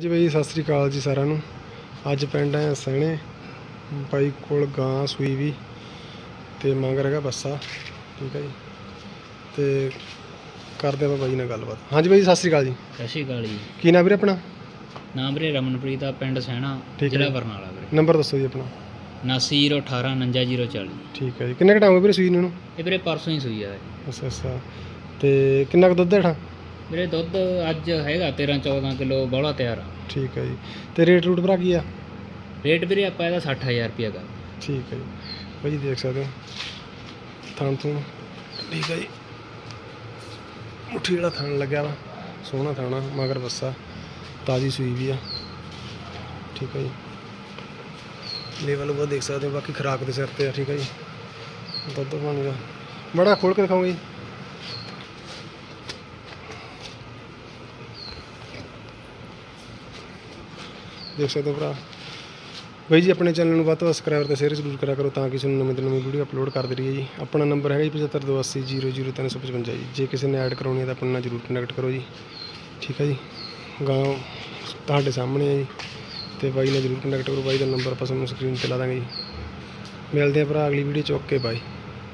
ਹਾਂਜੀ ਬਾਈ ਸਤਿ ਸ੍ਰੀ ਅਕਾਲ ਜੀ ਸਾਰਿਆਂ ਨੂੰ। ਅੱਜ ਪਿੰਡ ਆਏ ਸਹਿਣੇ ਬਾਈ ਕੋਲ ਗਾਂ ਸੂਈ ਵੀ ਤੇ ਮੰਗ ਰਿਹਾ ਬੱਸਾ ਠੀਕ ਹੈ ਜੀ। ਤੇ ਕਰਦੇ ਆਪਾਂ ਬਾਈ ਨਾਲ ਗੱਲਬਾਤ। ਹਾਂਜੀ ਬਾਈ ਸਤਿ ਸ੍ਰੀ ਅਕਾਲ ਜੀ। ਸਤਿ ਸ਼੍ਰੀ ਅਕਾਲ ਜੀ। ਕੀ ਨਾਮ ਵੀਰੇ ਆਪਣਾ? ਨਾਮ ਵੀਰੇ ਰਮਨਪ੍ਰੀਤ ਆ ਪਿੰਡ ਸਹਿਣਾ ਠੀਕ ਹੈ। ਜ਼ਿਲ੍ਹਾ ਬਰਨਾਲਾ ਵੀਰੇ। ਨੰਬਰ ਦੱਸੋ ਜੀ ਆਪਣਾ। 7918 49040 ਠੀਕ ਹੈ ਜੀ। ਕਿੰਨੇ ਘਟਾਉਂਗੇ ਵੀਰੇ ਸੂਈ ਨੂੰ? ਇਹਨੂੰ? ਇਹ ਵੀਰੇ ਪਰਸੋਂ ਹੀ ਸੂਈ ਆ ਅੱਛਾ ਅੱਛਾ। ਤੇ ਕਿੰਨਾ ਕੁ ਦੁੱਧ ਹੈਠਾ ਵੀਰੇ ਦੁੱਧ ਅੱਜ ਹੈਗਾ 13 14 ਕਿਲੋ ਬੋਲਾ ਤਿਆਰ ਆ। ਠੀਕ ਹੈ ਜੀ। ਤੇ ਰੇਟ ਰੂਟ ਭਰਾ ਕੀ ਆ? ਰੇਟ ਵੀਰੇ ਆਪਾਂ ਇਹਦਾ 60000 ਰੁਪਏ ਦਾ ਠੀਕ ਹੈ ਜੀ। ਭਾਈ ਦੇਖ ਸਕਦੇ ਹੋ। ਥਣ ਥਣ। ਠੀਕ ਹੈ ਜੀ। ਮੁੱਠੀ ਜਿਹੜਾ ਥਣ ਲੱਗਿਆ ਵਾ ਸੋਹਣਾ ਥਾਣਾ ਮਗਰ ਬੱਸਾ ਤਾਜੀ ਸੂਈ ਵੀ ਆ। ਠੀਕ ਹੈ ਜੀ। ਲੈਵਲ ਉਹ ਦੇਖ ਸਕਦੇ ਹੋ ਬਾਕੀ ਖਰਾਕ ਦੇ ਸਿਰ ਤੇ ਆ ਠੀਕ ਹੈ ਜੀ। ਦੁੱਧ ਪਾਣੀ ਦਾ। ਬੜਾ ਖੋਲ ਕੇ ਦਿਖਾਉਂਗੇ ਜੀ। ਦੇਖ ਸਕਦੇ ਹੋ ਭਰਾ। ਬਾਈ ਜੀ, ਆਪਣੇ ਚੈਨਲ ਨੂੰ ਵੱਧ ਤੋਂ ਵੱਧ ਸਬਸਕ੍ਰਾਈਬਰ ਤੇ ਸ਼ੇਅਰ ਜ਼ਰੂਰ ਕਰਿਆ ਕਰੋ ਤਾਂ ਕਿ ਤੁਹਾਨੂੰ ਨਵੀਂ ਤੋਂ ਨਵੀਂ ਵੀਡੀਓ ਅਪਲੋਡ ਕਰਦੇ ਰਹੀਏ ਜੀ। ਆਪਣਾ ਨੰਬਰ ਹੈਗਾ ਜੀ 7528000355 ਜੀ। ਜੇ ਕਿਸੇ ਨੇ ਐਡ ਕਰਾਉਣੀ ਹੈ ਤਾਂ ਆਪਣੇ ਨਾਲ ਜ਼ਰੂਰ ਕੰਟੈਕਟ ਕਰੋ ਜੀ। ਠੀਕ ਹੈ ਜੀ। ਗਾਂ ਤੁਹਾਡੇ ਸਾਹਮਣੇ ਹੈ ਜੀ। ਤੇ ਬਾਈ ਨਾਲ ਜ਼ਰੂਰ ਕੰਟੈਕਟ ਕਰੋ। ਬਾਈ ਦਾ ਨੰਬਰ ਆਪਾਂ ਤੁਹਾਨੂੰ ਸਕਰੀਨ ਤੇ ਲਾ ਦਾਂਗੇ ਜੀ। ਮਿਲਦੇ ਆ ਭਰਾ ਅਗਲੀ ਵੀਡੀਓ ਚ। ਓਕੇ ਬਾਈ